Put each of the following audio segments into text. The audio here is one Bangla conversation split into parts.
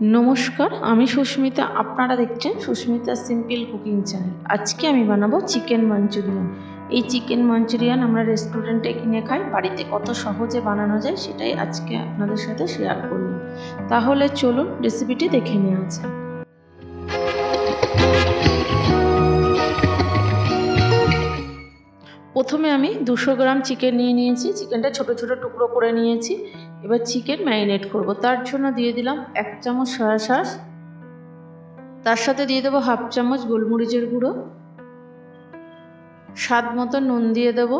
নমস্কার, আমি সুস্মিতা। আপনারা দেখছেন সুস্মিতা সিম্পল কুকিং চ্যানেল। আজকে আমি বানাবো চিকেন মাঞ্চুরিয়ান। এই চিকেন মাঞ্চুরিয়ান আমরা রেস্টুরেন্টে কিনে খাই। বাড়িতে কত সহজে বানানো যায় সেটাই আজকে আপনাদের সাথে শেয়ার করলাম তাহলে চলুন রেসিপিটি দেখে নেওয়া যাক। প্রথমে আমি দুশো গ্রাম চিকেন নিয়ে নিয়েছি। চিকেনটা ছোট ছোট টুকরো করে নিয়েছি। এবার চিকেন ম্যারিনেট করব। তার জন্য দিয়ে দিলাম এক চামচ সয়া সস তার সাথে দিয়ে দেবো হাফ চামচ গোলমরিচের গুঁড়ো। স্বাদ মতো নুন দিয়ে দেব।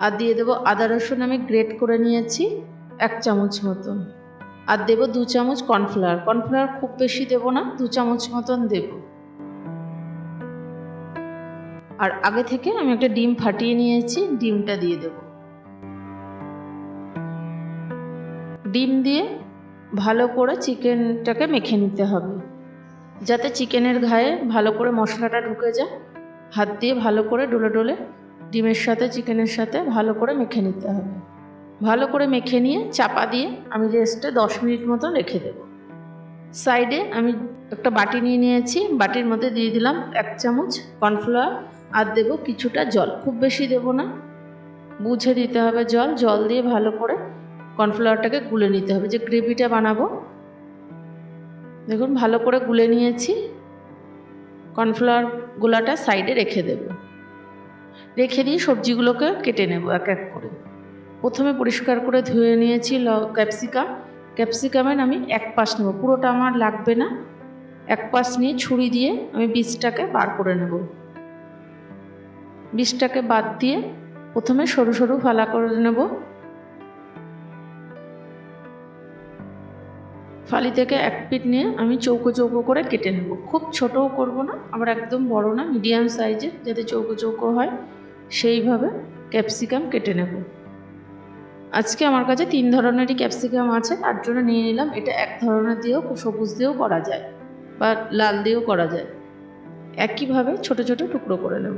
আর দিয়ে দেবো আদা রসুন আমি গ্রেট করে নিয়েছি এক চামচ মতন। আর দেবো দু চামচ কর্নফ্লাওয়ার কর্নফ্লাওয়ার খুব বেশি দেবো না, দু চামচ মতন দেবো। আর আগে থেকে আমি একটা ডিম ফাটিয়ে নিয়েছি, ডিমটা দিয়ে দেব। ডিম দিয়ে ভালো করে চিকেনটাকে মেখে নিতে হবে। যাতে চিকেনের ঘায়ে ভালো করে মশলাটা ঢুকে যায়। হাত দিয়ে ভালো করে ডলে ডলে ডিমের সাথে, চিকেনের সাথে ভালো করে মেখে নিতে হবে। ভালো করে মেখে নিয়ে চাপা দিয়ে আমি রেস্টে দশ মিনিট মতো রেখে দেব। সাইডে আমি একটা বাটি নিয়ে নিয়েছি। বাটির মধ্যে দিয়ে দিলাম এক চামচ কর্নফ্লাওয়ার। আর দেবো কিছুটা জল। খুব বেশি দেব না। বুঝে দিতে হবে জল। জল দিয়ে ভালো করে কর্নফ্লাওয়ারটাকে গুলে নিতে হবে, যে গ্রেভিটা বানাবো। দেখুন, ভালো করে গুলে নিয়েছি। কর্নফ্লাওয়ার গোলাটা সাইডে রেখে দেব। রেখে দিয়ে সবজিগুলোকে কেটে নেব এক এক করে। প্রথমে পরিষ্কার করে ধুয়ে নিয়েছি ল, ক্যাপসিকাম। ক্যাপসিকামের আমি এক পাশ নেব, পুরোটা আমার লাগবে না। এক পাশ নিয়ে ছুরি দিয়ে আমি বীজটাকে বার করে নেব। বীজটাকে বাদ দিয়ে প্রথমে সরু সরু ফালা করে নেব। ফালি থেকে এক পিট নিয়ে আমি চৌকো চৌকো করে কেটে নেব। খুব ছোটও করব না, আবার একদম বড় না, মিডিয়াম সাইজের, যাতে চৌকো চৌকো হয়, সেইভাবে ক্যাপসিকাম কেটে নেব। আজকে আমার কাছে তিন ধরনেরই ক্যাপসিকাম আছে, তার জন্য নিয়ে নিলাম। এটা এক ধরনের দিয়েও, সবুজ দিয়েও করা যায়, বা লাল দিয়েও করা যায়। একইভাবে ছোট ছোট টুকরো করে নেব।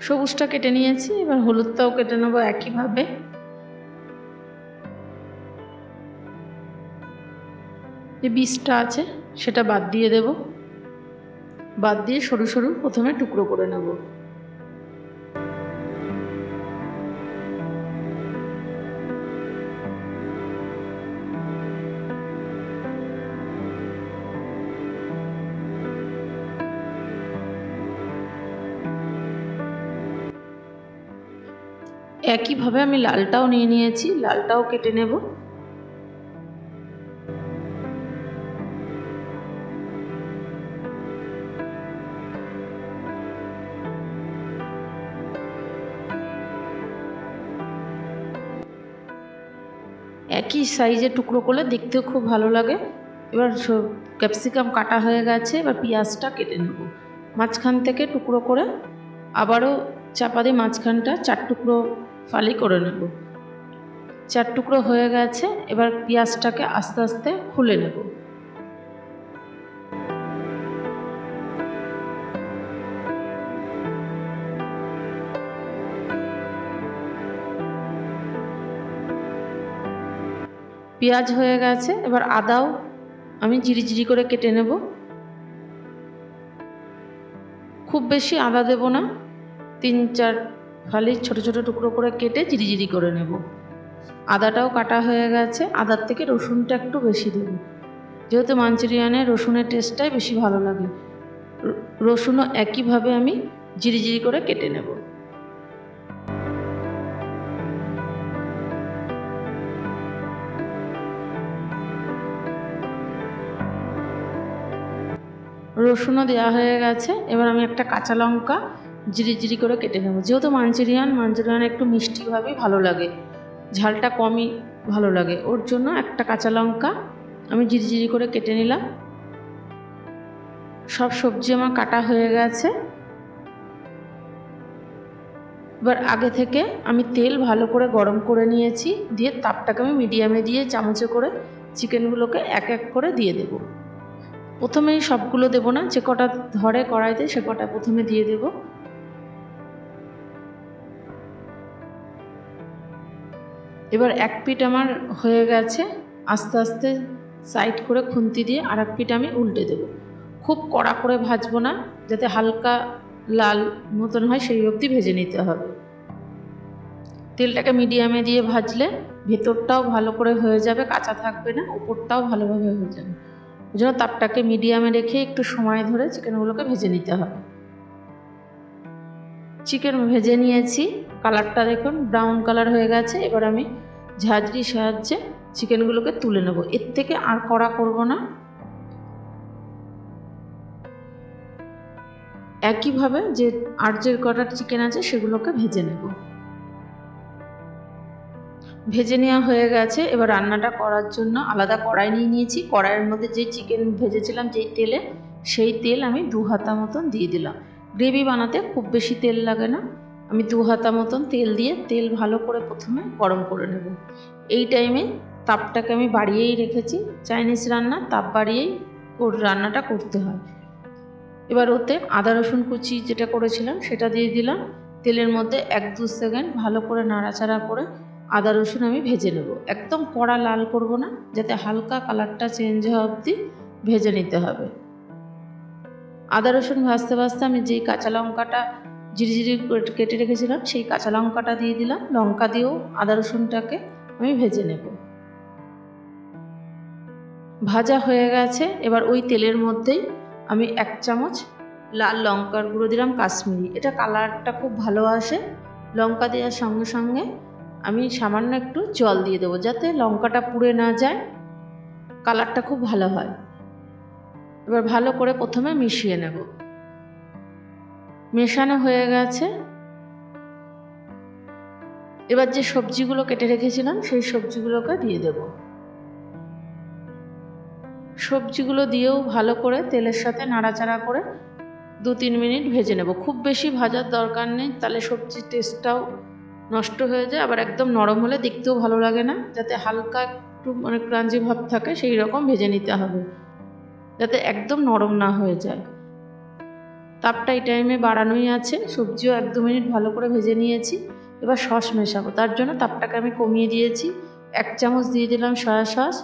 সবুজটা কেটে নিয়েছি, এবার হলুদটাও কেটে নেব একইভাবে। যে বীজটা আছে, সেটা বাদ দিয়ে দেব। বাদ দিয়ে সরু সরু প্রথমে টুকরো করে নেব। একইভাবে আমি লালটাও নিয়ে নিয়েছি, লালটাও কেটে নেব। একই সাইজে টুকরো করলে দেখতেও খুব ভালো লাগে। এবার ক্যাপসিকাম কাটা হয়ে গেছে, এবার পেঁয়াজটা কেটে নেব। মাঝখান থেকে টুকরো করে আবারও চাপা দিয়ে মাঝখানটা চার টুকরো ফালি করে নেব। চার টুকরো হয়ে গেছে, এবার পেঁয়াজটাকে আস্তে আস্তে খুলে নেব। পেঁয়াজ হয়ে গেছে, এবার আদাও আমি জিরি জিরি করে কেটে নেব। খুব বেশি আদা দেব না, তিন চার ফালি ছোট ছোট টুকরো করে কেটে জিরি জিরি করে নেব। আদাটাও কাটা হয়ে গেছে, আদার থেকে রসুনটা একটু বেশি দেব। যেহেতু মাঞ্চুরিয়ানে রসুনের টেস্টটাই বেশি ভালো লাগে, রসুনও একইভাবে আমি জিরি জিরি করে কেটে নেব। রসুনও দেওয়া হয়ে গেছে। এবার আমি একটা কাঁচা লঙ্কা জিরি জিরি করে কেটে নেব। যেহেতু মাঞ্চুরিয়ান মাঞ্চুরিয়ান একটু মিষ্টিভাবেই ভালো লাগে। ঝালটা কমই ভালো লাগে। ওর জন্য একটা কাঁচা লঙ্কা আমি জিরি জিরি করে কেটে নিলাম। সব সবজি আমার কাটা হয়ে গেছে। এবার আগে থেকে আমি তেল ভালো করে গরম করে নিয়েছি। দিয়ে তাপটাকে আমি মিডিয়ামে দিয়ে চামচে করে চিকেনগুলোকে এক এক করে দিয়ে দেবো। প্রথমেই সবগুলো দেবো না, যে কটা ধরে কড়াইতে সে কটা প্রথমে দিয়ে দেবো। এবার এক পিঠ আমার হয়ে গেছে, আস্তে আস্তে সাইড করে খুন্তি দিয়ে আর এক পিঠ আমি উল্টে দেবো। খুব কড়া করে ভাজবো না, যাতে হালকা লাল মতন হয় সেই অবধি ভেজে নিতে হবে। তেলটাকে মিডিয়ামে দিয়ে ভাজলে ভেতরটাও ভালো করে হয়ে যাবে, কাঁচা থাকবে না, উপরটাও ভালোভাবে হয়ে যাবে। ওই জন্য তাপটাকে মিডিয়ামে রেখে একটু সময় ধরে চিকেনগুলোকে ভেজে নিতে হবে। চিকেন ভেজে নিয়েছি। কালারটা দেখুন ব্রাউন কালার হয়ে গেছে। এবার আমি ঝাঁঝরির সাহায্যে চিকেনগুলোকে তুলে নেব। এর থেকে আর কড়া করব না। একইভাবে যে আর যে কটার চিকেন আছে সেগুলোকে ভেজে নেব। ভেজে নেওয়া হয়ে গেছে। এবার রান্নাটা করার জন্য আলাদা কড়াই নিয়ে নিয়েছি। কড়াইয়ের মধ্যে যেই চিকেন ভেজেছিলাম, যেই তেলে, সেই তেল আমি দু হাতা মতন দিয়ে দিলাম। গ্রেভি বানাতে খুব বেশি তেল লাগে না। আমি দু হাতা মতন তেল দিয়ে তেল ভালো করে প্রথমে গরম করে নেব। এই টাইমে তাপটাকে আমি বাড়িয়েই রেখেছি। চাইনিজ রান্না, তাপ বাড়িয়েই রান্নাটা করতে হয়। এবার ওতে আদা, রসুন কুচি যেটা করেছিলাম, সেটা দিয়ে দিলাম। তেলের মধ্যে এক দু সেকেন্ড ভালো করে নাড়াচাড়া করে আদা রসুন আমি ভেজে নেব। একদম কড়া লাল করব না, যাতে হালকা কালারটা চেঞ্জ হওয়া অবধি ভেজে নিতে হবে। আদা রসুন ভাজতে ভাজতে আমি যেই কাঁচা লঙ্কাটা ঝিরিঝিরি কেটে রেখেছিলাম, সেই কাঁচা লঙ্কাটা দিয়ে দিলাম। লঙ্কা দিয়েও আদা রসুনটাকে আমি ভেজে নেব। ভাজা হয়ে গেছে। এবার ওই তেলের মধ্যেই আমি এক চামচ লাল লঙ্কার গুঁড়ো দিলাম, কাশ্মীরি। এটা কালারটা খুব ভালো আসে। লঙ্কা দেওয়ার সঙ্গে সঙ্গে আমি সামান্য একটু জল দিয়ে দেবো যাতে লঙ্কাটা পুড়ে না যায়। কালারটা খুব ভালো হয়। এবার ভালো করে প্রথমে মিশিয়ে নেব। মেশানো হয়ে গেছে। এবার যে সবজিগুলো কেটে রেখেছিলাম, সেই সবজিগুলোকে দিয়ে দেব। সবজিগুলো দিয়েও ভালো করে তেলের সাথে নাড়াচাড়া করে দু তিন মিনিট ভেজে নেব। খুব বেশি ভাজার দরকার নেই, তাহলে সবজির টেস্টটাও নষ্ট হয়ে যায়, আবার একদম নরম হলে দেখতেও ভালো লাগে না। যাতে হালকা একটু মানে ক্রাঞ্চি ভাব থাকে, সেই রকম ভেজে নিতে হবে। যাতে একদম নরম না হয়ে যায়। তাপটা এই টাইমে বাড়ানোই আছে। সবজিও এক দু মিনিট ভালো করে ভেজে নিয়েছি। এবার সস মেশাবো। তার জন্য তাপটাকে আমি কমিয়ে দিয়েছি। এক চামচ দিয়ে দিলাম সয়া সস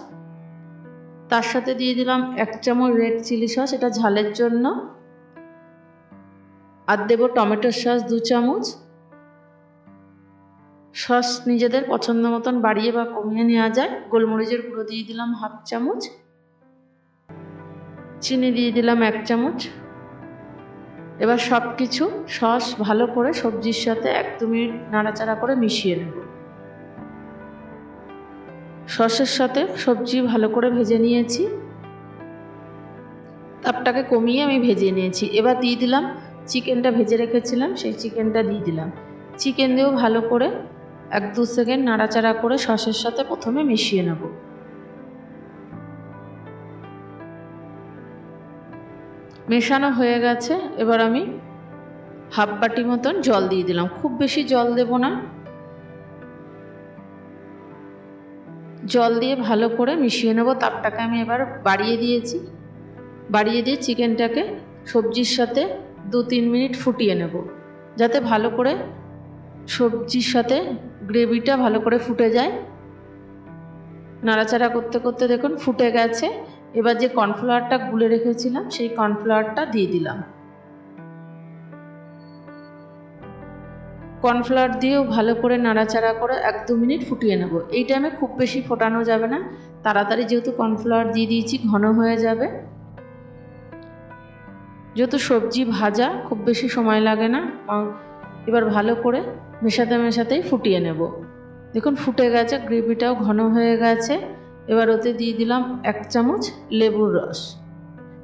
তার সাথে দিয়ে দিলাম এক চামচ রেড চিলি সস এটা ঝালের জন্য। আর দেবো টমেটোর সস দু চামচ। সস নিজেদের পছন্দ মতন বাড়িয়ে বা কমিয়ে নেওয়া যায়। গোলমরিচের গুঁড়ো দিয়ে দিলাম হাফ চামচ। চিনি দিয়ে দিলাম এক চামচ। এবার সব কিছু সস ভালো করে সবজির সাথে এক দু মিনিট নাড়াচাড়া করে মিশিয়ে নেব। সসের সাথে সবজি ভালো করে ভেজে নিয়েছি। তাপটাকে কমিয়ে আমি ভেজে নিয়েছি। এবার দিয়ে দিলাম চিকেনটা ভেজে রেখেছিলাম, সেই চিকেনটা দিয়ে দিলাম। চিকেন দিয়েও ভালো করে এক দু সেকেন্ড নাড়াচাড়া করে সসের সাথে প্রথমে মিশিয়ে নেব। মেশানো হয়ে গেছে। এবার আমি হাফ বাটি মতন জল দিয়ে দিলাম। খুব বেশি জল দেব না। জল দিয়ে ভালো করে মিশিয়ে নেব। তাপটাকে আমি এবার বাড়িয়ে দিয়েছি। বাড়িয়ে দিয়ে চিকেনটাকে সবজির সাথে দু তিন মিনিট ফুটিয়ে নেব। যাতে ভালো করে সবজির সাথে গ্রেভিটা ভালো করে ফুটে যায়। নাড়াচাড়া করতে করতে দেখুন ফুটে গেছে। এবার যে কর্নফ্লাওয়ারটা গুলে রেখেছিলাম, সেই কর্নফ্লাওয়ারটা দিয়ে দিলাম। কর্নফ্লাওয়ার দিয়েও ভালো করে নাড়াচাড়া করে এক দু মিনিট ফুটিয়ে নেব। এই টাইমে খুব বেশি ফোটানো যাবে না। তাড়াতাড়ি যেহেতু কর্নফ্লাওয়ার দিয়ে দিয়েছি, ঘন হয়ে যাবে। যেহেতু সবজি ভাজা, খুব বেশি সময় লাগে না। এবার ভালো করে মেশাতে মেশাতেই ফুটিয়ে নেব। দেখুন ফুটে গেছে, গ্রেভিটাও ঘন হয়ে গেছে। এবার ওতে দিয়ে দিলাম এক চামচ লেবুর রস।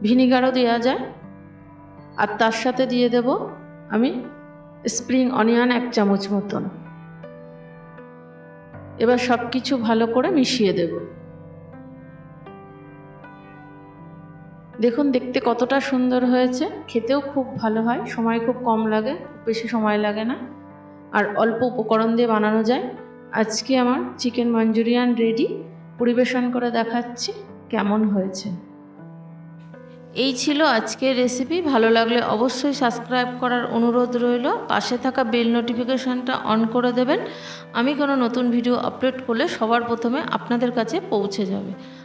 ভিনিগারও দেওয়া যায়। আর তার সাথে দিয়ে দেব আমি স্প্রিং অনিয়ন এক চামচ মতন। এবার সব কিছু ভালো করে মিশিয়ে দেব। দেখুন, দেখতে কতটা সুন্দর হয়েছে। খেতেও খুব ভালো হয়। সময় খুব কম লাগে বেশি সময় লাগে না। আর অল্প উপকরণ দিয়ে বানানো যায়। আজকে আমার চিকেন মঞ্চুরিয়ান রেডি পরিবেশন করে দেখাচ্ছি কেমন হয়েছে। এই ছিল আজকের রেসিপি ভালো লাগলে অবশ্যই সাবস্ক্রাইব করার অনুরোধ রইল। পাশে থাকা বেল নোটিফিকেশানটা অন করে দেবেন। আমি কোনো নতুন ভিডিও আপলোড করলে সবার প্রথমে আপনাদের কাছে পৌঁছে যাবে।